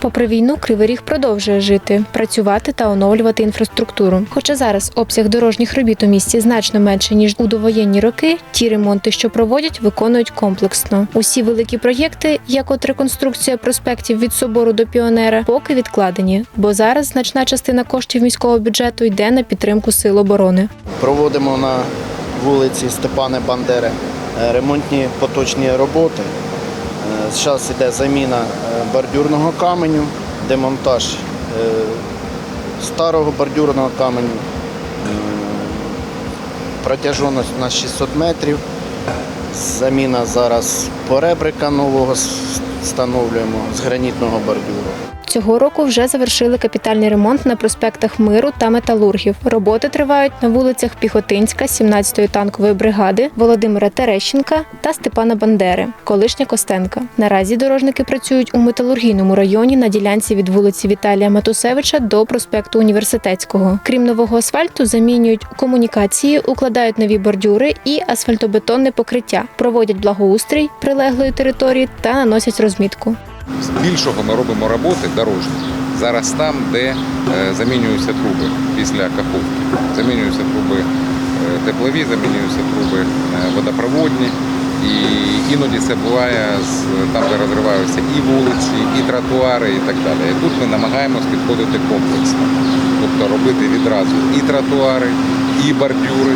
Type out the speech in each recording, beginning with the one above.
Попри війну, Кривий Ріг продовжує жити, працювати та оновлювати інфраструктуру. Хоча зараз обсяг дорожніх робіт у місті значно менше ніж у довоєнні роки, ті ремонти, що проводять, виконують комплексно. Усі великі проєкти, як от реконструкція проспектів від собору до піонера, поки відкладені, бо зараз значна частина коштів міського бюджету йде на підтримку сил оборони. Проводимо на вулиці Степана Бандери е, ремонтні поточні роботи. Зараз йде заміна е, бордюрного каменю, демонтаж е, старого бордюрного каменю. Протяжність у нас 600 метрів. Заміна зараз поребрика нового встановлюємо з гранітного бордюру. Цього року вже завершили капітальний ремонт на проспектах Миру та Металургів. Роботи тривають на вулицях Піхотинська, 17-ї танкової бригади, Володимира Терещенка та Степана Бандери, колишня Костенка. Наразі дорожники працюють у металургійному районі на ділянці від вулиці Віталія Матусевича до проспекту Університетського. Крім нового асфальту, замінюють комунікації, укладають нові бордюри і асфальтобетонне покриття, проводять благоустрій прилеглої території та наносять розмітку. Більшого ми робимо роботи дорожні. Зараз там, де е, замінюються труби після каховки. Замінюються труби е, теплові, замінюються труби е, водопроводні. І іноді це буває там, де розриваються і вулиці, і тротуари, і так далі. І тут ми намагаємось підходити комплексно. Тобто робити відразу і тротуари, і бордюри,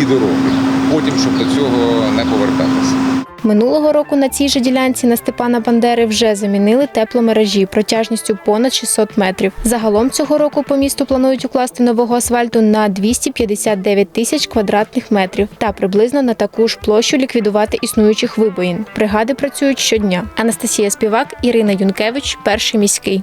і дороги. Потім, щоб до цього не повертатися. Минулого року на цій же ділянці на Степана Бандери вже замінили тепломережі протяжністю понад 600 метрів. Загалом цього року по місту планують укласти нового асфальту на 259 тисяч квадратних метрів та приблизно на таку ж площу ліквідувати існуючих вибоїн. Бригади працюють щодня. Анастасія Співак, Ірина Юнкевич, перший міський.